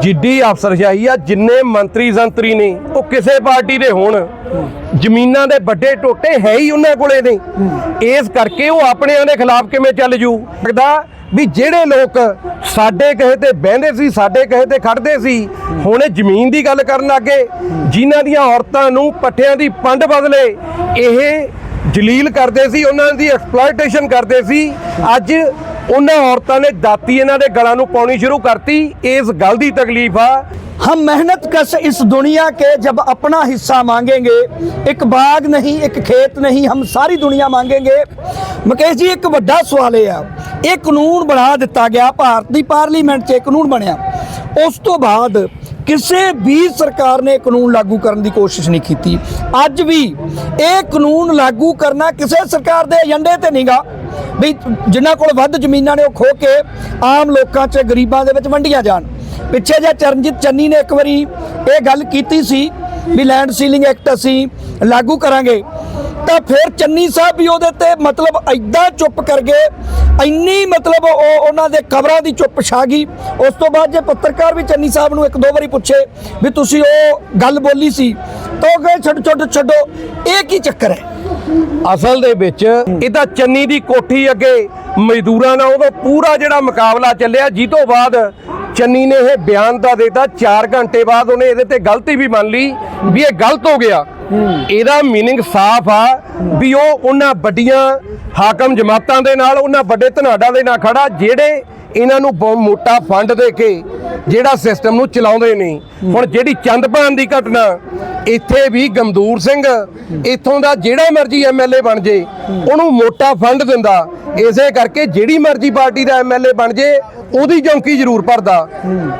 ਜਿੱਡੀ ਅਫਸਰਸ਼ਾਹੀ ਆ, ਜਿੰਨੇ ਮੰਤਰੀ ਸੰਤਰੀ ਨੇ, ਉਹ ਕਿਸੇ ਪਾਰਟੀ ਦੇ ਹੋਣ। ਜ਼ਮੀਨਾਂ ਦੇ ਵੱਡੇ ਟੋਟੇ ਹੈ ਹੀ ਉਹਨਾਂ ਕੋਲੇ ਨੇ। ਇਸ ਕਰਕੇ ਉਹ ਆਪਣਿਆਂ ਦੇ ਖਿਲਾਫ ਕਿਵੇਂ ਚੱਲ ਜੂ? ਲੱਗਦਾ ਵੀ ਜਿਹੜੇ ਲੋਕ ਸਾਡੇ ਕਹੇ ਤੇ ਬਹਿੰਦੇ ਸੀ, ਸਾਡੇ ਕਹੇ ਤੇ ਖੜਦੇ ਸੀ, ਹੁਣ ਇਹ ਜ਼ਮੀਨ ਦੀ ਗੱਲ ਕਰਨ ਲੱਗੇ, ਜਿਨ੍ਹਾਂ ਦੀਆਂ ਔਰਤਾਂ ਨੂੰ ਪੱਠਿਆਂ ਦੀ ਪੰਡ ਬਦਲੇ ਇਹ ਜਲੀਲ ਕਰਦੇ ਸੀ, ਉਹਨਾਂ ਦੀ ਐਕਸਪਲੋਇਟੇਸ਼ਨ ਕਰਦੇ ਸੀ। ਅੱਜ ਉਹਨਾਂ ਔਰਤਾਂ ਨੇ ਦਾਤੀ ਇਹਨਾਂ ਦੇ ਗਲਾਂ ਨੂੰ ਪਾਉਣੀ ਸ਼ੁਰੂ ਕਰਤੀ ਇਸ ਗੱਲ ਦੀ ਤਕਲੀਫ ਆ हम मेहनत कश इस दुनिया के जब अपना हिस्सा मांगेंगे एक बाग नहीं एक खेत नहीं हम सारी दुनिया मांगेंगे ਮੁਕੇਸ਼ ਜੀ ਇੱਕ ਵੱਡਾ ਸਵਾਲ ਇਹ ਆ ਇਹ ਕਾਨੂੰਨ ਬਣਾ ਦਿੱਤਾ ਗਿਆ ਭਾਰਤ ਦੀ ਪਾਰਲੀਮੈਂਟ 'ਚ ਇਹ ਕਾਨੂੰਨ ਬਣਿਆ ਉਸ ਤੋਂ ਬਾਅਦ ਕਿਸੇ ਵੀ ਸਰਕਾਰ ਨੇ ਇਹ ਕਾਨੂੰਨ ਲਾਗੂ ਕਰਨ ਦੀ ਕੋਸ਼ਿਸ਼ ਨਹੀਂ ਕੀਤੀ ਅੱਜ ਵੀ ਇਹ ਕਾਨੂੰਨ ਲਾਗੂ ਕਰਨਾ ਕਿਸੇ ਸਰਕਾਰ ਦੇ ਏਜੰਡੇ ਤੇ ਨਹੀਂਗਾ ਵੀ ਜਿਨ੍ਹਾਂ ਕੋਲ ਵੱਧ ਜ਼ਮੀਨਾਂ ਨੇ ਉਹ ਖੋ ਕੇ ਆਮ ਲੋਕਾਂ 'ਚ ਗਰੀਬਾਂ ਦੇ ਵਿੱਚ ਵੰਡੀਆਂ ਜਾਣ। ਪਿੱਛੇ ਜੇ ਚਰਨਜੀਤ ਚੰਨੀ ਨੇ ਇੱਕ ਵਾਰੀ ਇਹ ਗੱਲ ਕੀਤੀ ਸੀ ਵੀ ਲੈਂਡ ਸੀਲਿੰਗ ਐਕਟ ਅਸੀਂ ਲਾਗੂ ਕਰਾਂਗੇ। ਤਾਂ ਫਿਰ ਚੰਨੀ ਸਾਹਿਬ ਵੀ ਉਹਦੇ ਤੇ ਮਤਲਬ ਐਦਾਂ ਚੁੱਪ ਕਰ ਗਏ, ਇੰਨੀ ਮਤਲਬ ਉਹ ਉਹਨਾਂ ਦੇ ਕਬਰਾਂ ਦੀ ਚੁੱਪ ਛਾ ਗਈ। ਉਸ ਤੋਂ ਬਾਅਦ ਜੇ ਪੱਤਰਕਾਰ ਵੀ ਚੰਨੀ ਸਾਹਿਬ ਨੂੰ ਇੱਕ ਦੋ ਵਾਰੀ ਪੁੱਛੇ ਵੀ ਤੁਸੀਂ ਉਹ ਗੱਲ ਬੋਲੀ ਸੀ, ਤਾਂ ਉਹ ਕਹੇ ਛੱਡ ਛੱਡ ਛੱਡੋ। ਇਹ ਕੀ ਚੱਕਰ ਹੈ? ਅਸਲ ਦੇ ਵਿੱਚ ਇਹ ਤਾਂ ਚੰਨੀ ਦੀ ਕੋਠੀ ਅੱਗੇ ਮਜ਼ਦੂਰਾਂ ਨਾਲ ਉਹਦਾ ਪੂਰਾ ਜਿਹੜਾ ਮੁਕਾਬਲਾ ਚੱਲਿਆ ਜੀ ਤੋਂ ਬਾਅਦ ਚੰਨੀ ਨੇ ਇਹ ਬਿਆਨ ਦਾ ਦਿੱਤਾ 4 ਘੰਟੇ ਬਾਅਦ ਉਹਨੇ ਇਹਦੇ ਤੇ ਗਲਤੀ ਵੀ ਮੰਨ ਲਈ ਵੀ ਇਹ ਗਲਤ ਹੋ ਗਿਆ ਇਹਦਾ मीनिंग ਸਾਫ਼ ਆ ਵੀ ਉਹ ਉਹਨਾਂ ਵੱਡੀਆਂ ਹਾਕਮ ਜਮਾਤਾਂ ਦੇ ਨਾਲ ਉਹਨਾਂ ਵੱਡੇ ਧਨਾਡਾਂ ਦੇ ਨਾਲ ਖੜਾ ਜਿਹੜੇ ਇਹਨਾਂ ਨੂੰ ਬਹੁਤ ਮੋਟਾ ਫੰਡ ਦੇ ਕੇ ਜਿਹੜਾ ਸਿਸਟਮ ਨੂੰ ਚਲਾਉਂਦੇ ਨੇ। ਹੁਣ ਜਿਹੜੀ ਚੰਦਪਾਨ ਦੀ ਘਟਨਾ, ਇੱਥੇ ਵੀ ਗਮਦੂਰ ਸਿੰਘ, ਇੱਥੋਂ ਦਾ ਜਿਹੜਾ ਮਰਜ਼ੀ ਐਮਐਲਏ ਬਣ ਜੇ, ਉਹਨੂੰ ਮੋਟਾ ਫੰਡ ਦਿੰਦਾ। ਇਸੇ ਕਰਕੇ ਜਿਹੜੀ ਮਰਜ਼ੀ ਪਾਰਟੀ ਦਾ ਐਮਐਲਏ ਬਣ ਜੇ, ਉਹਦੀ ਚੌਂਕੀ ਜ਼ਰੂਰ ਭਰਦਾ।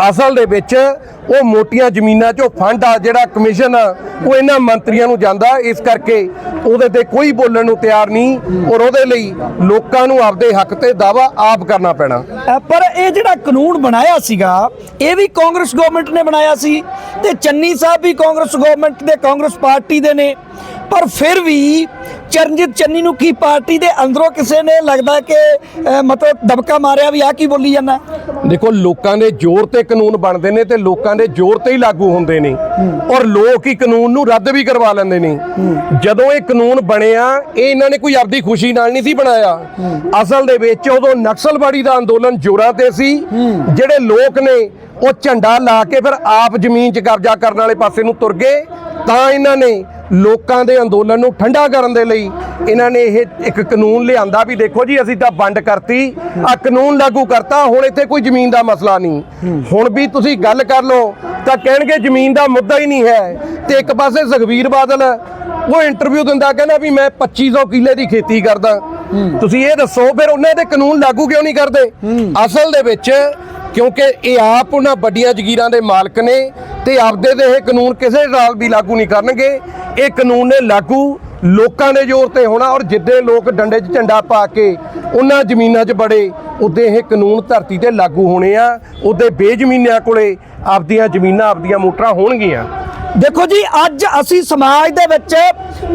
ਅਸਲ ਦੇ ਵਿੱਚ ਉਹ ਮੋਟੀਆਂ ਜ਼ਮੀਨਾਂ 'ਚੋਂ ਫੰਡ ਆ ਜਿਹੜਾ ਕਮਿਸ਼ਨ ਆ, ਉਹ ਇਹਨਾਂ ਮੰਤਰੀਆਂ ਨੂੰ ਜਾਂਦਾ। ਇਸ ਕਰਕੇ ਉਹਦੇ ਤੇ ਕੋਈ ਬੋਲਣ ਨੂੰ ਤਿਆਰ ਨਹੀਂ ਔਰ ਉਹਦੇ ਲਈ ਲੋਕਾਂ ਨੂੰ ਆਪਦੇ ਹੱਕ ਤੇ ਦਾਵਾ ਆਪ ਕਰਨਾ ਪੈਣਾ। ਪਰ ਇਹ ਜਿਹੜਾ ਕਾਨੂੰਨ ਬਣਾਇਆ ਸੀਗਾ ਇਹ ਵੀ ਕਾਂਗਰਸ ਗਵਰਨਮੈਂਟ ਨੇ ਬਣਾਇਆ ਸੀ ਤੇ ਚੰਨੀ ਸਾਹਿਬ ਵੀ ਕਾਂਗਰਸ ਗਵਰਨਮੈਂਟ ਦੇ ਕਾਂਗਰਸ ਪਾਰਟੀ ਦੇ ਨੇ। ਪਰ ਫਿਰ ਵੀ ਚਰਨਜੀਤ ਚੰਨੀ ਨੂੰ ਕੀ ਪਾਰਟੀ ਦੇ ਅੰਦਰੋਂ ਕਿਸੇ ਨੇ ਲੱਗਦਾ ਕਿ ਮਤਲਬ ਦਬਕਾ ਮਾਰਿਆ ਵੀ ਆ ਕੀ ਬੋਲੀ ਜਾਂਦਾ? ਦੇਖੋ ਲੋਕਾਂ ਦੇ ਜ਼ੋਰ ਤੇ ਕਾਨੂੰਨ ਬਣਦੇ ਨੇ ਤੇ ਲੋਕਾਂ ਦੇ ਜ਼ੋਰ ਤੇ ਹੀ ਲਾਗੂ ਹੁੰਦੇ ਨੇ। ਔਰ ਲੋਕ ਹੀ ਕਾਨੂੰਨ ਨੂੰ ਰੱਦ ਵੀ ਕਰਵਾ ਲੈਂਦੇ ਨੇ। ਜਦੋਂ ਇਹ ਕਾਨੂੰਨ ਬਣਿਆ, ਇਹ ਇਹਨਾਂ ਨੇ ਕੋਈ ਆਪਦੀ ਖੁਸ਼ੀ ਨਾਲ ਨਹੀਂ ਸੀ ਬਣਾਇਆ। ਅਸਲ ਦੇ ਵਿੱਚ ਉਦੋਂ ਨਕਸਲਵਾੜੀ ਦਾ ਅੰਦੋਲਨ ਜ਼ੋਰਾਂ ਤੇ ਸੀ, ਜਿਹੜੇ ਲੋਕ ਨੇ, ਉਹ ਝੰਡਾ ਲਾ ਕੇ ਫਿਰ ਆਪ ਜ਼ਮੀਨ 'ਚ ਕਬਜ਼ਾ ਕਰਨ ਵਾਲੇ ਪਾਸੇ ਨੂੰ ਤੁਰ ਗਏ। ਤਾਂ ਇਹਨਾਂ ਨੇ ਲੋਕਾਂ ਦੇ ਅੰਦੋਲਨ ਨੂੰ ਠੰਡਾ ਕਰਨ ਦੇ ਲਈ ਇਹਨਾਂ ਨੇ ਇਹ ਇੱਕ ਕਾਨੂੰਨ ਲਿਆਂਦਾ ਵੀ ਦੇਖੋ ਜੀ, ਅਸੀਂ ਤਾਂ ਵੰਡ ਕਰਤੀ ਆ ਕਾਨੂੰਨ ਲਾਗੂ ਕਰਤਾ, ਹੁਣ ਇੱਥੇ ਕੋਈ ਜ਼ਮੀਨ ਦਾ ਮਸਲਾ ਨਹੀਂ। ਹੁਣ ਵੀ ਤੁਸੀਂ ਗੱਲ ਕਰ ਲਓ, ਤਾਂ ਕਹਿਣਗੇ ਜ਼ਮੀਨ ਦਾ ਮੁੱਦਾ ਹੀ ਨਹੀਂ ਹੈ। ਤੇ ਇੱਕ ਪਾਸੇ ਸੁਖਬੀਰ ਬਾਦਲ ਉਹ ਇੰਟਰਵਿਊ ਦਿੰਦਾ ਕਹਿੰਦਾ ਵੀ ਮੈਂ 2500 ਕਿੱਲੇ ਦੀ ਖੇਤੀ ਕਰਦਾ। ਤੁਸੀਂ ਇਹ ਦੱਸੋ ਫਿਰ ਉਹਨਾਂ ਦੇ ਕਾਨੂੰਨ ਲਾਗੂ ਕਿਉਂ ਨਹੀਂ ਕਰਦੇ? ਅਸਲ ਦੇ ਵਿੱਚ ਕਿਉਂਕਿ ਇਹ ਆਪ ਉਹਨਾਂ ਵੱਡੀਆਂ ਜ਼ਗੀਰਾਂ ਦੇ ਮਾਲਕ ਨੇ ਤੇ ਆਪਦੇ ਦੇ ਇਹ ਕਾਨੂੰਨ ਕਿਸੇ ਨਾਲ ਵੀ ਲਾਗੂ ਨਹੀਂ ਕਰਨਗੇ। ਇਹ ਕਾਨੂੰਨ ਨੇ ਲਾਗੂ ਲੋਕਾਂ ਦੇ ਜ਼ੋਰ ਤੇ ਹੋਣਾ ਔਰ ਜਿੱਦੇ ਲੋਕ ਡੰਡੇ 'ਚ ਝੰਡਾ ਪਾ ਕੇ ਉਹਨਾਂ ਜ਼ਮੀਨਾਂ 'ਚ ਬੜੇ ਉਦੇ ਇਹ ਕਾਨੂੰਨ ਧਰਤੀ ਤੇ ਲਾਗੂ ਹੋਣੇ ਆ। ਉਦੇ ਬੇਜ਼ਮੀਨਿਆਂ ਕੋਲੇ ਆਪਦੀਆਂ ਜ਼ਮੀਨਾਂ ਆਪਦੀਆਂ ਮੋਟਰਾਂ ਹੋਣਗੀਆਂ। ਦੇਖੋ ਜੀ, ਅੱਜ ਅਸੀਂ ਸਮਾਜ ਦੇ ਵਿੱਚ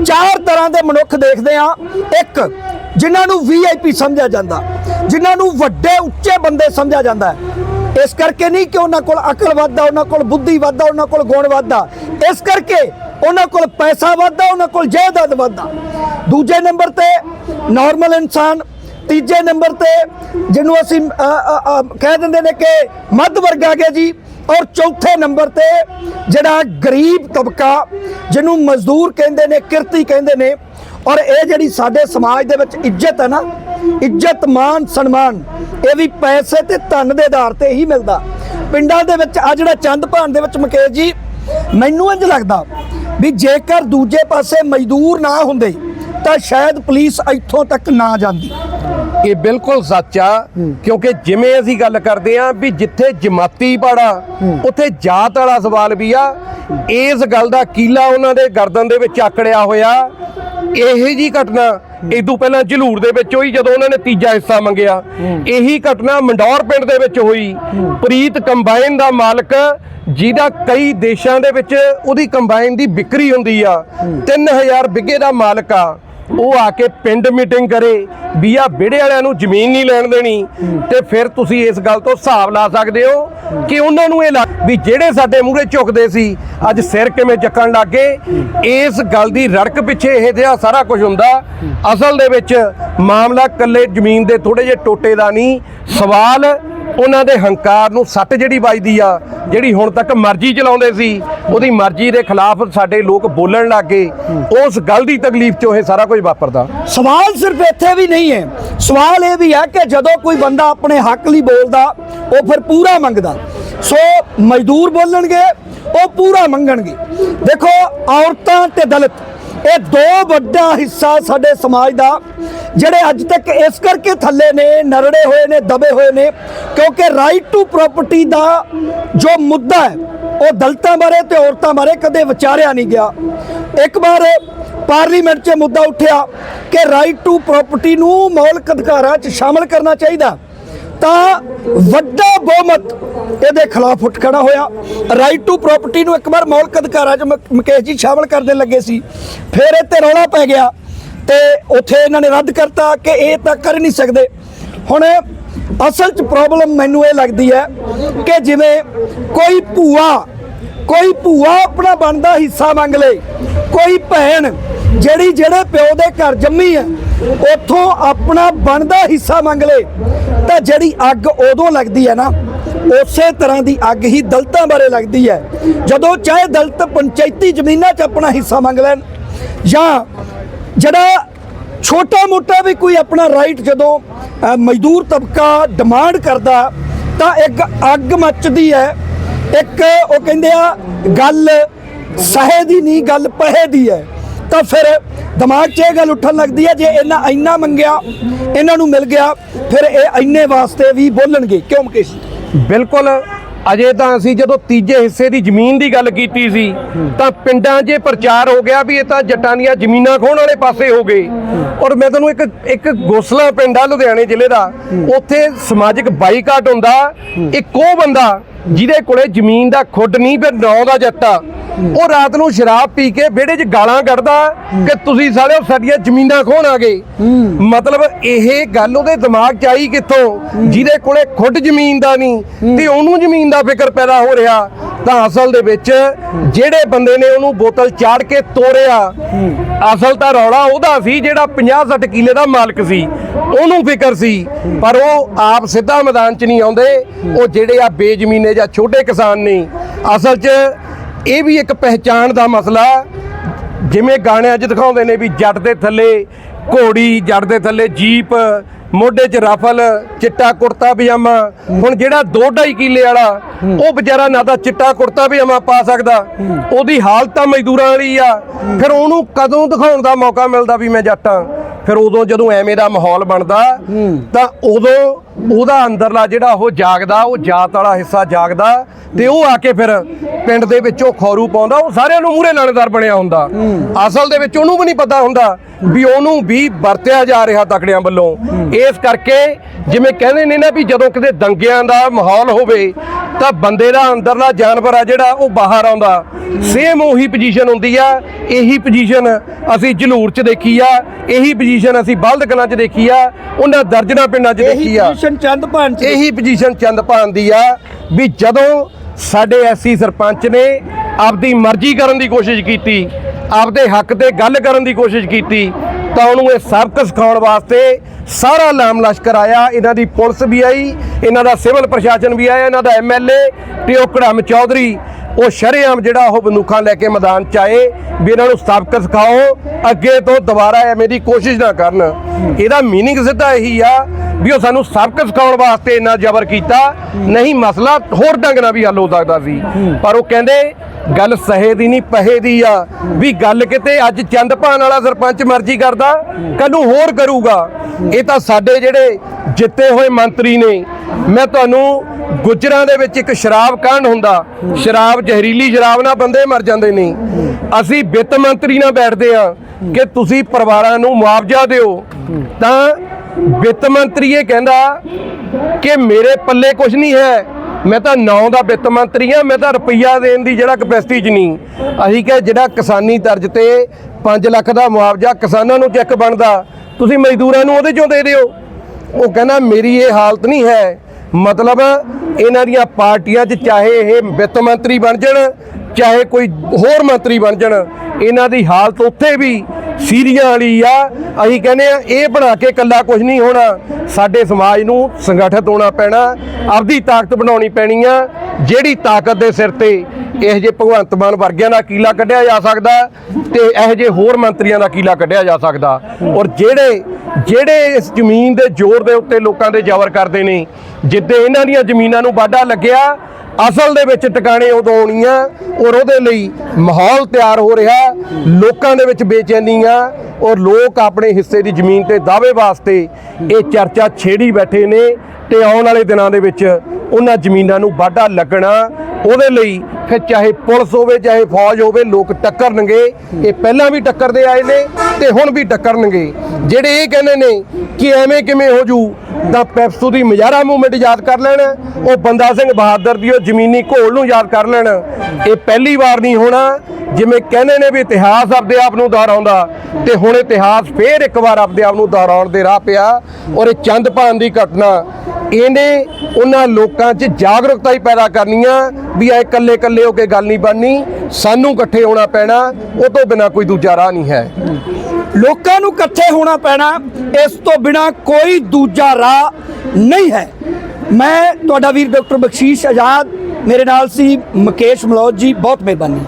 ਚਾਰ ਤਰ੍ਹਾਂ ਦੇ ਮਨੁੱਖ ਦੇਖਦੇ ਹਾਂ। ਇੱਕ, ਜਿਨ੍ਹਾਂ ਨੂੰ ਵੀਆਈਪੀ ਸਮਝਿਆ ਜਾਂਦਾ। ਜਿਨ੍ਹਾਂ ਨੂੰ ਵੱਡੇ, ਉੱਚੇ ਬੰਦੇ ਸਮਝਿਆ ਜਾਂਦਾ ਇਸ ਕਰਕੇ ਨਹੀਂ ਕਿ ਉਹਨਾਂ ਕੋਲ ਅਕਲ ਵੱਧਦਾ, ਉਹਨਾਂ ਕੋਲ ਬੁੱਧੀ ਵੱਧਦਾ, ਉਹਨਾਂ ਕੋਲ ਗੁਣ ਵੱਧਦਾ। ਇਸ ਕਰਕੇ ਉਹਨਾਂ ਕੋਲ ਪੈਸਾ ਵੱਧਦਾ, ਉਹਨਾਂ ਕੋਲ ਜਾਇਦਾਦ ਵੱਧਦਾ। ਦੂਜੇ ਨੰਬਰ ਤੇ ਨਾਰਮਲ ਇਨਸਾਨ ਤੀਜੇ ਨੰਬਰ ਤੇ ਜਿਹਨੂੰ ਅਸੀਂ ਕਹਿ ਦਿੰਦੇ ਨੇ ਕਿ ਮੱਧ ਵਰਗ ਆ ਗਿਆ ਜੀ। ਔਰ ਚੌਥੇ ਨੰਬਰ ਤੇ ਜਿਹੜਾ ਗਰੀਬ ਤਬਕਾ, ਜਿਹਨੂੰ ਮਜ਼ਦੂਰ ਕਹਿੰਦੇ ਨੇ, ਕਿਰਤੀ ਕਹਿੰਦੇ ਨੇ, ਔਰ ਇਹ ਜਿਹੜੀ ਸਾਡੇ ਸਮਾਜ ਦੇ ਵਿੱਚ ਇੱਜ਼ਤ ਹੈ ਨਾ, ਇੱਜ਼ਤ, ਮਾਨ, ਸਨਮਾਨ, ਇਹ ਵੀ ਪੈਸੇ ਤੇ ਧਨ ਦੇ ਆਧਾਰ ਤੇ ਹੀ ਮਿਲਦਾ। ਪਿੰਡਾਂ ਦੇ ਵਿੱਚ ਆ ਜਿਹੜਾ ਚੰਦ ਭਾਨ ਦੇ ਵਿੱਚ ਮੁਕੇਸ਼ ਜੀ, ਮੈਨੂੰ ਇੰਜ ਲੱਗਦਾ ਵੀ ਜੇਕਰ ਦੂਜੇ ਪਾਸੇ ਮਜ਼ਦੂਰ ਨਾ ਹੁੰਦੇ, ਤਾਂ ਸ਼ਾਇਦ ਪੁਲਿਸ ਇੱਥੋਂ ਤੱਕ ਨਾ ਜਾਂਦੀ। ਇਹ ਬਿਲਕੁਲ ਸੱਚ ਆ ਕਿਉਂਕਿ ਜਿਵੇਂ ਅਸੀਂ ਗੱਲ ਕਰਦੇ ਆ ਵੀ ਜਿੱਥੇ ਜਮਾਤੀ ਪਾੜਾ ਉੱਥੇ ਜਾਤ ਵਾਲਾ ਸਵਾਲ ਵੀ ਆ। ਇਸ ਗੱਲ ਦਾ ਕੀਲਾ ਉਹਨਾਂ ਦੇ ਗਰਦਨ ਦੇ ਵਿੱਚ ਆਕੜਿਆ ਹੋਇਆ। ਇਹੀ ਜੀ ਘਟਨਾ ਇਦੋਂ ਪਹਿਲਾਂ ਝਲੂਰ ਦੇ ਵਿੱਚ ਹੋਈ ਜਦੋਂ ਉਹਨਾਂ ਨੇ ਤੀਜਾ ਹਿੱਸਾ ਮੰਗਿਆ। ਇਹੀ ਘਟਨਾ ਮੰਡੌਰ ਪਿੰਡ ਦੇ ਵਿੱਚ ਹੋਈ। ਪ੍ਰੀਤ ਕੰਬਾਈਨ ਦਾ ਮਾਲਕ ਜਿਹਦਾ ਕਈ ਦੇਸ਼ਾਂ ਦੇ ਵਿੱਚ ਉਹਦੀ ਕੰਬਾਈਨ ਦੀ ਵਿਕਰੀ ਹੁੰਦੀ ਆ। 3000 ਬਿੱਗੇ ਦਾ ਮਾਲਕ ਆ। ਉਹ ਆ ਕੇ ਪਿੰਡ ਮੀਟਿੰਗ ਕਰੇ ਵੀ ਆ ਵਿਹੜੇ ਵਾਲਿਆਂ ਨੂੰ ਜ਼ਮੀਨ ਨਹੀਂ ਲੈਣ ਦੇਣੀ ਤੇ ਫਿਰ ਤੁਸੀਂ ਇਸ ਗੱਲ ਤੋਂ ਹਿਸਾਬ ਲਾ ਸਕਦੇ ਹੋ ਕਿ ਉਹਨਾਂ ਨੂੰ ਇਹ ਲੱਗ ਵੀ ਜਿਹੜੇ ਸਾਡੇ ਮੂਹਰੇ ਝੁਕਦੇ ਸੀ, ਅੱਜ ਸਿਰ ਕਿਵੇਂ ਚੱਕਣ ਲੱਗੇ ਇਸ ਗੱਲ ਦੀ ਰੜਕ ਪਿੱਛੇ ਇਹ ਜਿਹਾ ਸਾਰਾ ਕੁਝ ਹੁੰਦਾ। ਅਸਲ ਦੇ ਵਿੱਚ ਮਾਮਲਾ ਕੱਲੇ ਜ਼ਮੀਨ ਦੇ ਥੋੜੇ ਜਿਹੇ ਟੋਟੇ ਦਾ ਨਹੀਂ, ਸਵਾਲ ਉਹਨਾਂ ਦੇ ਹੰਕਾਰ ਨੂੰ ਸੱਟ ਜਿਹੜੀ ਵੱਜਦੀ ਆ, ਜਿਹੜੀ ਹੁਣ ਤੱਕ ਮਰਜ਼ੀ ਚਲਾਉਂਦੇ ਸੀ, ਉਹਦੀ ਮਰਜ਼ੀ ਦੇ ਖਿਲਾਫ ਸਾਡੇ ਲੋਕ ਬੋਲਣ ਲੱਗੇ ਉਸ ਗੱਲ ਦੀ ਤਕਲੀਫ ਚੋਂ ਇਹ ਸਾਰਾ ਕੁਝ ਵਾਪਰਦਾ। ਸਵਾਲ ਸਿਰਫ ਇੱਥੇ ਵੀ ਨਹੀਂ ਹੈ। ਸਵਾਲ ਇਹ ਵੀ ਹੈ ਕਿ ਜਦੋਂ ਕੋਈ ਬੰਦਾ ਆਪਣੇ ਹੱਕ ਲਈ ਬੋਲਦਾ, ਉਹ ਫਿਰ ਪੂਰਾ ਮੰਗਦਾ। ਸੋ ਮਜ਼ਦੂਰ ਬੋਲਣਗੇ, ਉਹ ਪੂਰਾ ਮੰਗਣਗੇ। ਦੇਖੋ, ਔਰਤਾਂ ਤੇ ਦਲਿਤ, ਇਹ ਦੋ ਵੱਡਾ ਹਿੱਸਾ ਸਾਡੇ ਸਮਾਜ ਦਾ। ਜਿਹੜੇ ਅੱਜ ਤੱਕ ਇਸ ਕਰਕੇ ਥੱਲੇ ਨੇ, ਨਰੜੇ ਹੋਏ ਨੇ, ਦਬੇ ਹੋਏ ਨੇ, ਕਿਉਂਕਿ ਰਾਈਟ ਟੂ ਪ੍ਰਾਪਰਟੀ ਦਾ ਜੋ ਮੁੱਦਾ ਹੈ, ਉਹ ਦਲਤਾਂ ਬਾਰੇ ਤੇ ਔਰਤਾਂ ਬਾਰੇ ਕਦੇ ਵਿਚਾਰਿਆ ਨਹੀਂ ਗਿਆ। ਇੱਕ ਵਾਰ ਪਾਰਲੀਮੈਂਟ 'ਚ ਮੁੱਦਾ ਉੱਠਿਆ ਕਿ ਰਾਈਟ ਟੂ ਪ੍ਰਾਪਰਟੀ ਨੂੰ ਮੌਲਿਕ ਅਧਿਕਾਰਾਂ 'ਚ ਸ਼ਾਮਲ ਕਰਨਾ ਚਾਹੀਦਾ। ਤਾਂ ਵੱਡਾ ਬਹੁਮਤ ਇਹਦੇ ਖਿਲਾਫ ਉੱਠ ਖੜਾ ਹੋਇਆ। ਰਾਈਟ ਟੂ ਪ੍ਰਾਪਰਟੀ ਨੂੰ ਇੱਕ ਵਾਰ ਮੌਲਿਕ ਅਧਿਕਾਰਾਂ 'ਚ ਮੁਕੇਸ਼ ਜੀ ਸ਼ਾਮਲ ਕਰਦੇ ਲੱਗੇ ਸੀ। ਫਿਰ ਇੱਥੇ ਰੌਲਾ ਪੈ ਗਿਆ ਤੇ ਉੱਥੇ ਇਹਨਾਂ ਨੇ ਰੱਦ ਕਰਤਾ ਕਿ ਇਹ ਤਾਂ ਕਰ ਨਹੀਂ ਸਕਦੇ। ਹੁਣ ਅਸਲ 'ਚ ਪ੍ਰੋਬਲਮ ਮੈਨੂੰ ਇਹ ਲੱਗਦੀ ਹੈ ਕਿ ਜਿਵੇਂ ਕੋਈ ਭੂਆ ਕੋਈ ਭੂਆ ਆਪਣਾ ਬਣਦਾ ਹਿੱਸਾ ਮੰਗ ਲੇ, ਕੋਈ ਭੈਣ ਜਿਹੜੀ ਜਿਹੜੇ ਪਿਓ ਦੇ ਘਰ ਜੰਮੀ ਹੈ, ਉੱਥੋਂ ਆਪਣਾ ਬਣਦਾ ਹਿੱਸਾ ਮੰਗ ਲੇ, ਤਾਂ ਜਿਹੜੀ ਅੱਗ ਉਦੋਂ ਲੱਗਦੀ ਹੈ ਨਾ, ਉਸੇ ਤਰ੍ਹਾਂ ਦੀ ਅੱਗ ਹੀ ਦਲਤਾਂ ਬਾਰੇ ਲੱਗਦੀ ਹੈ। ਜਦੋਂ ਚਾਹੇ ਦਲਤ ਪੰਚਾਇਤੀ ਜ਼ਮੀਨਾਂ 'ਚ ਆਪਣਾ ਹਿੱਸਾ ਮੰਗ ਲੈਣ ਜਾਂ ਜਿਹੜਾ ਛੋਟਾ ਮੋਟਾ ਵੀ ਕੋਈ ਆਪਣਾ ਰਾਈਟ ਜਦੋਂ ਮਜ਼ਦੂਰ ਤਬਕਾ ਡਿਮਾਂਡ ਕਰਦਾ, ਤਾਂ ਇੱਕ ਅੱਗ ਮੱਚਦੀ ਹੈ। ਇੱਕ ਉਹ ਕਹਿੰਦੇ ਆ, ਗੱਲ ਸਹੇ ਦੀ ਨਹੀਂ, ਗੱਲ ਪਹੇ ਦੀ ਹੈ। ਤਾਂ ਫਿਰ ਦਿਮਾਗ 'ਚ ਇਹ ਗੱਲ ਉੱਠਣ ਲੱਗਦੀ ਹੈ, ਜੇ ਇਹਨਾਂ ਇੰਨਾ ਮੰਗਿਆ, ਇਹਨਾਂ ਨੂੰ ਮਿਲ ਗਿਆ, ਫਿਰ ਇਹ ਇੰਨੇ ਵਾਸਤੇ ਵੀ ਬੋਲਣਗੇ। ਕਿਉਂ ਮੁਕੇਸ਼ ਬਿਲਕੁਲ ਅਜੇ ਤਾਂ ਅਸੀਂ ਜਦੋਂ ਤੀਜੇ ਹਿੱਸੇ ਦੀ ਜ਼ਮੀਨ ਦੀ ਗੱਲ ਕੀਤੀ ਸੀ, ਤਾਂ ਪਿੰਡਾਂ 'ਚ ਇਹ ਪ੍ਰਚਾਰ ਹੋ ਗਿਆ ਵੀ ਇਹ ਤਾਂ ਜੱਟਾਂ ਦੀਆਂ ਜ਼ਮੀਨਾਂ ਖੋਹਣ ਵਾਲੇ ਪਾਸੇ ਹੋ ਗਏ। ਔਰ ਮੈਂ ਤੁਹਾਨੂੰ ਇੱਕ ਇੱਕ ਗੋਸਲਾ ਪਿੰਡ ਆ, ਲੁਧਿਆਣੇ ਜ਼ਿਲ੍ਹੇ ਦਾ। ਉੱਥੇ ਸਮਾਜਿਕ ਬਾਈਕਾਟ ਹੁੰਦਾ। ਇੱਕ ਉਹ ਬੰਦਾ ਜਿਹਦੇ ਕੋਲੇ ਜ਼ਮੀਨ ਦਾ ਖੁੱਡ ਨਹੀਂ, ਫਿਰ ਨੌ ਦਾ ਜੱਟਾ ਉਹ ਰਾਤ ਨੂੰ ਸ਼ਰਾਬ ਪੀ ਕੇ ਵਿਹੜੇ 'ਚ ਗਾਲਾਂ ਕੱਢਦਾ ਕਿ ਤੁਸੀਂ ਸਾਲਿਓ ਸਾਡੀਆਂ ਜ਼ਮੀਨਾਂ ਖੋਹਣ ਆ ਗਏ। ਮਤਲਬ ਇਹ ਗੱਲ ਉਹਦੇ ਦਿਮਾਗ 'ਚ ਆਈ ਕਿੱਥੋਂ? ਜਿਹਦੇ ਕੋਲੇ ਖੁੱਡ ਜ਼ਮੀਨ ਦਾ ਨਹੀਂ, ਤੇ ਉਹਨੂੰ ਜ਼ਮੀਨ ਦਾ ਫਿਕਰ ਪੈਦਾ ਹੋ ਰਿਹਾ। ਤਾਂ ਅਸਲ ਦੇ ਵਿੱਚ ਜਿਹੜੇ ਬੰਦੇ ਨੇ ਉਹਨੂੰ ਬੋਤਲ ਚਾੜ ਕੇ ਤੋੜਿਆ ਅਸਲ ਤਾਂ ਰੌਲਾ ਉਹਦਾ ਸੀ ਜਿਹੜਾ 50 60 ਕਿੱਲੇ ਦਾ ਮਾਲਕ ਸੀ। ਉਹਨੂੰ ਫਿਕਰ ਸੀ, ਪਰ ਉਹ ਆਪ ਸਿੱਧਾ ਮੈਦਾਨ 'ਚ ਨਹੀਂ ਆਉਂਦੇ। ਉਹ ਜਿਹੜੇ ਆ ਬੇਜ਼ਮੀਨੇ ਜਾਂ ਛੋਟੇ ਕਿਸਾਨ ਨੇ, ਅਸਲ 'ਚ ਇਹ ਵੀ ਇੱਕ ਪਹਿਚਾਣ ਦਾ ਮਸਲਾ ਜਿਵੇਂ ਗਾਣਿਆਂ 'ਚ ਦਿਖਾਉਂਦੇ ਨੇ ਵੀ ਜੱਟ ਦੇ ਥੱਲੇ ਘੋੜੀ, ਜੱਟ ਦੇ ਥੱਲੇ ਜੀਪ, ਮੋਢੇ 'ਚ ਰਫਲ, ਚਿੱਟਾ ਕੁੜਤਾ, ਪਜਾਮਾ। ਹੁਣ ਜਿਹੜਾ 2.5 ਕਿੱਲੇ ਵਾਲਾ, ਉਹ ਵਿਚਾਰਾ ਨਾ ਤਾਂ ਚਿੱਟਾ ਕੁੜਤਾ, ਪਜਾਮਾ ਪਾ ਸਕਦਾ। ਉਹਦੀ ਹਾਲਤ ਤਾਂ ਮਜ਼ਦੂਰਾਂ ਵਾਲੀ ਆ। ਫਿਰ ਉਹਨੂੰ ਕਦੋਂ ਦਿਖਾਉਣ ਦਾ ਮੌਕਾ ਮਿਲਦਾ ਵੀ ਮੈਂ ਜੱਟਾਂ ਫਿਰ ਉਦੋਂ ਜਦੋਂ ਐਵੇਂ ਦਾ ਮਾਹੌਲ ਬਣਦਾ ਤਾਂ ਉਦੋਂ ਉਹਦਾ ਅੰਦਰਲਾ ਜਿਹੜਾ ਉਹ ਜਾਗਦਾ ਉਹ ਜਾਤ ਵਾਲਾ ਹਿੱਸਾ ਜਾਗਦਾ ਤੇ ਉਹ ਆ ਕੇ ਫਿਰ ਪਿੰਡ ਦੇ ਵਿੱਚੋਂ ਖੌਰੂ ਪਾਉਂਦਾ ਉਹ ਸਾਰਿਆਂ ਨੂੰ ਮੂਹਰੇ ਲਾਣੇਦਾਰ ਬਣਿਆ ਹੁੰਦਾ। ਅਸਲ ਦੇ ਵਿੱਚ ਉਹਨੂੰ ਵੀ ਨਹੀਂ ਪਤਾ ਹੁੰਦਾ ਵੀ ਉਹਨੂੰ ਵੀ ਵਰਤਿਆ ਜਾ ਰਿਹਾ ਤਕੜਿਆਂ ਵੱਲੋਂ। ਇਸ ਕਰਕੇ ਜਿਵੇਂ ਕਹਿੰਦੇ ਨੇ ਨਾ ਵੀ ਜਦੋਂ ਕਿਤੇ ਦੰਗਿਆਂ ਦਾ ਮਾਹੌਲ ਹੋਵੇ ਤਾਂ ਬੰਦੇ ਦਾ ਅੰਦਰਲਾ ਜਾਨਵਰ ਆ ਜਿਹੜਾ ਉਹ ਬਾਹਰ ਆਉਂਦਾ। ਸੇਮ ਉਹੀ ਪੋਜੀਸ਼ਨ ਹੁੰਦੀ ਆ ਇਹੀ ਪੋਜੀਸ਼ਨ ਅਸੀਂ ਜਲੂਰ 'ਚ ਦੇਖੀ ਆ ਇਹੀ ਪੋਜੀਸ਼ਨ ਅਸੀਂ ਬਲਦ ਕਲਾਂ 'ਚ ਦੇਖੀ ਆ ਉਹਨਾਂ ਦਰਜਨਾ ਪਿੰਡਾਂ 'ਚ ਦੇਖੀ ਆ। ਪੋਜੀਸ਼ਨ ਚੰਦ ਭਾਨ ਚ ਇਹੀ ਪੋਜੀਸ਼ਨ ਚੰਦਪਾਨ ਦੀ ਆ ਵੀ ਜਦੋਂ ਸਾਡੇ ਐਸੀ ਸਰਪੰਚ ਨੇ ਆਪਦੀ ਮਰਜ਼ੀ ਕਰਨ ਦੀ ਕੋਸ਼ਿਸ਼ ਕੀਤੀ ਆਪਦੇ ਹੱਕ ਤੇ ਗੱਲ ਕਰਨ ਦੀ ਕੋਸ਼ਿਸ਼ ਕੀਤੀ ਤਾਂ ਉਹਨੂੰ ਇਹ ਸਬਕ ਸਿਖਾਉਣ ਵਾਸਤੇ ਸਾਰਾ ਲਾਮ ਲਸ਼ਕਰ ਆਇਆ। ਇਹਨਾਂ ਦੀ ਪੁਲਿਸ ਵੀ ਆਈ ਇਹਨਾਂ ਦਾ ਸਿਵਲ ਪ੍ਰਸ਼ਾਸਨ ਵੀ ਆਇਆ ਇਹਨਾਂ ਦਾ ਐਮਐਲਏ ਤੇ ਉਹ ਕੜਮ ਚੌਧਰੀ ਉਹ ਸ਼ਰੇਆਮ ਜਿਹੜਾ ਉਹ ਬੰਦੂਕਾਂ ਲੈ ਕੇ ਮੈਦਾਨ ਚ ਆਏ, ਵੀ ਇਹਨਾਂ ਨੂੰ ਸਬਕ ਸਿਖਾਓ, ਅੱਗੇ ਤੋਂ ਦੁਬਾਰਾ ਐਵੇਂ ਦੀ ਕੋਸ਼ਿਸ਼ ਨਾ ਕਰਨ। ਇਹਦਾ ਮੀਨਿੰਗ ਸਿੱਧਾ ਇਹੀ ਆ, ਵੀ ਉਹ ਸਾਨੂੰ ਸਬਕ ਸਿਖਾਉਣ ਵਾਸਤੇ ਇੰਨਾ ਜ਼ਬਰ ਕੀਤਾ। ਨਹੀਂ, ਮਸਲਾ ਹੋਰ ਢੰਗ ਨਾਲ ਵੀ ਹੱਲ ਹੋ ਸਕਦਾ ਸੀ। ਪਰ ਉਹ ਕਹਿੰਦੇ, ਗੱਲ ਸਹੇ ਦੀ ਨਹੀਂ, ਪਹੇ ਦੀ ਆ। ਵੀ ਗੱਲ ਕਿਤੇ ਅੱਜ ਚੰਦ ਭਾਣ ਵਾਲਾ ਸਰਪੰਚ ਮਰਜ਼ੀ ਕਰਦਾ ਕੱਲ ਨੂੰ ਹੋਰ ਕਰੂਗਾ। ਇਹ ਤਾਂ ਸਾਡੇ ਜਿਹੜੇ ਜਿੱਤੇ ਹੋਏ ਮੰਤਰੀ ਨੇ ਮੈਂ ਤੁਹਾਨੂੰ ਗੁਜਰਾਂ ਦੇ ਵਿੱਚ ਇੱਕ ਸ਼ਰਾਬ ਕਾਂਡ ਹੁੰਦਾ, ਸ਼ਰਾਬ ਜ਼ਹਿਰੀਲੀ ਸ਼ਰਾਬ ਨਾਲ ਬੰਦੇ ਮਰ ਜਾਂਦੇ ਨੇ। ਅਸੀਂ ਵਿੱਤ ਮੰਤਰੀ ਨਾਲ ਬੈਠਦੇ ਆ ਕਿ ਤੁਸੀਂ ਪਰਿਵਾਰਾਂ ਨੂੰ ਮੁਆਵਜ਼ਾ ਦਿਓ। ਤਾਂ ਵਿੱਤ ਮੰਤਰੀ ਇਹ ਕਹਿੰਦਾ ਕਿ ਮੇਰੇ ਪੱਲੇ ਕੁਝ ਨਹੀਂ ਹੈ। ਮੈਂ ਤਾਂ ਨੌ ਦਾ ਵਿੱਤ ਮੰਤਰੀ ਆ ਮੈਂ ਤਾਂ ਰੁਪਈਆ ਦੇਣ ਦੀ ਜਿਹੜਾ ਕਪੈਸਿਟੀ 'ਚ ਨਹੀਂ। ਅਸੀਂ ਕਿ ਜਿਹੜਾ ਕਿਸਾਨੀ ਤਰਜ਼ ਤੇ 5 ਲੱਖ ਦਾ ਮੁਆਵਜ਼ਾ ਕਿਸਾਨਾਂ ਨੂੰ ਚੈੱਕ ਬਣਦਾ, ਤੁਸੀਂ ਮਜ਼ਦੂਰਾਂ ਨੂੰ ਉਹਦੇ ਚੋਂ ਦੇ ਦਿਓ। ਉਹ ਕਹਿੰਦਾ ਮੇਰੀ ਇਹ ਹਾਲਤ ਨਹੀਂ ਹੈ। ਮਤਲਬ ਇਹਨਾਂ ਦੀਆਂ ਪਾਰਟੀਆਂ 'ਚ ਚਾਹੇ ਇਹ ਵਿੱਤ ਮੰਤਰੀ ਬਣ ਜਾਣ, ਚਾਹੇ ਕੋਈ ਹੋਰ ਮੰਤਰੀ ਬਣ ਜਾਣ, ਇਹਨਾਂ ਦੀ ਹਾਲਤ ਉੱਥੇ ਵੀ ਸੀਰੀਆਂ ਵਾਲੀ ਆ। ਅਸੀਂ ਕਹਿੰਦੇ ਆ ਇਹ ਬਣਾ ਕੇ ਇਕੱਲਾ ਕੁਝ ਨਹੀਂ ਹੋਣਾ। ਸਾਡੇ ਸਮਾਜ ਨੂੰ ਸੰਗਠਿਤ ਹੋਣਾ ਪੈਣਾ, ਆਪਦੀ ਤਾਕਤ ਬਣਾਉਣੀ ਪੈਣੀ ਆ। ਜਿਹੜੀ ਤਾਕਤ ਦੇ ਸਿਰ ਤੇ ਇਹ ਜੇ ਭਗਵੰਤ ਮਾਨ ਵਰਗਿਆਂ ਦਾ ਕੀਲਾ ਕੱਢਿਆ ਜਾ ਸਕਦਾ ਤੇ ਇਹੋ ਜਿਹੇ ਹੋਰ ਮੰਤਰੀਆਂ ਦਾ ਕੀਲਾ ਕੱਢਿਆ ਜਾ ਸਕਦਾ। ਔਰ ਜਿਹੜੇ ਜਿਹੜੇ ਇਸ ਜ਼ਮੀਨ ਦੇ ਜ਼ੋਰ ਦੇ ਉੱਤੇ ਲੋਕਾਂ ਦੇ ਜ਼ਬਰ ਕਰਦੇ ਨੇ, ਜਿੱਦੇ ਇਹਨਾਂ ਦੀਆਂ ਜ਼ਮੀਨਾਂ ਨੂੰ ਵਾਢਾ ਲੱਗਿਆ, ਅਸਲ ਦੇ ਵਿੱਚ ਟਿਕਾਣੇ ਉਦੋਂ ਆਉਣੀਆਂ ਔਰ ਉਹਦੇ ਲਈ ਮਾਹੌਲ ਤਿਆਰ ਹੋ ਰਿਹਾ, ਲੋਕਾਂ ਦੇ ਵਿੱਚ ਬੇਚੈਨੀ ਆ ਔਰ ਲੋਕ ਆਪਣੇ ਹਿੱਸੇ ਦੀ ਜ਼ਮੀਨ ਤੇ ਦਾਅਵੇ ਵਾਸਤੇ ਇਹ ਚਰਚਾ ਛੇੜੀ ਬੈਠੇ ਨੇ ਤੇ ਆਉਣ ਵਾਲੇ ਦਿਨਾਂ ਦੇ ਵਿੱਚ ਉਹਨਾਂ ਜ਼ਮੀਨਾਂ ਨੂੰ ਵਾਢਾ ਲੱਗਣਾ, ਉਹਦੇ ਲਈ ਫਿਰ ਚਾਹੇ ਪੁਲਿਸ ਹੋਵੇ, ਚਾਹੇ ਫੌਜ ਹੋਵੇ, ਲੋਕ ਟੱਕਰਨਗੇ। ਇਹ ਪਹਿਲਾਂ ਵੀ ਟੱਕਰਦੇ ਆਏ ਨੇ ਤੇ ਹੁਣ ਵੀ ਟੱਕਰਨਗੇ। ਜਿਹੜੇ ਇਹ ਕਹਿੰਦੇ ਨੇ ਕਿ ਐਵੇਂ ਕਿਵੇਂ ਹੋ ਜੂ, ਤਾਂ ਪੈਪਸੂ ਦੀ ਮਜ਼ਾਰਾ ਮੂਵਮੈਂਟ ਯਾਦ ਕਰ ਲੈਣ, ਉਹ ਬੰਦਾ ਸਿੰਘ ਬਹਾਦਰ ਦੀ ਉਹ ਜ਼ਮੀਨੀ ਘੋਲ ਨੂੰ ਯਾਦ ਕਰ ਲੈਣ। ਇਹ ਪਹਿਲੀ ਵਾਰ ਨਹੀਂ ਹੋਣਾ, ਜਿਵੇਂ ਕਹਿੰਦੇ ਨੇ ਵੀ ਇਤਿਹਾਸ ਆਪਦੇ ਆਪ ਨੂੰ ਦੁਹਰਾਉਂਦਾ, ਤੇ ਹੁਣ ਇਤਿਹਾਸ ਫੇਰ ਇੱਕ ਵਾਰ ਆਪਦੇ ਆਪ ਨੂੰ ਦੁਹਰਾਉਣ ਦੇ ਰਾਹ ਪਿਆ, ਔਰ ਇਹ ਚੰਦ ਚੰਦਪਾਨ ਦੀ ਘਟਨਾ ਇਹਨੇ ਉਹਨਾਂ ਲੋਕਾਂ 'ਚ ਜਾਗਰੂਕਤਾ ਹੀ ਪੈਦਾ ਕਰਨੀ ਆ ਵੀ ਇਹ ਇਕੱਲੇ ਇਕੱਲੇ ਹੋ ਕੇ ਗੱਲ ਨਹੀਂ ਬਣਨੀ, ਸਾਨੂੰ ਇਕੱਠੇ ਹੋਣਾ ਪੈਣਾ, ਉਹ ਤੋਂ ਬਿਨਾ ਕੋਈ ਦੂਜਾ ਰਾਹ ਨਹੀਂ ਹੈ। ਲੋਕਾਂ ਨੂੰ ਇਕੱਠੇ ਹੋਣਾ ਪੈਣਾ, ਇਸ ਤੋਂ ਬਿਨਾ ਕੋਈ ਦੂਜਾ ਰਾਹ ਨਹੀਂ ਹੈ। ਮੈਂ ਤੁਹਾਡਾ ਵੀਰ ਡਾਕਟਰ ਬਖਸ਼ੀਸ਼ ਆਜ਼ਾਦ, ਮੇਰੇ ਨਾਲ ਸੀ ਮੁਕੇਸ਼ ਮਲੌਜ ਜੀ, ਬਹੁਤ ਮਿਹਰਬਾਨੀ।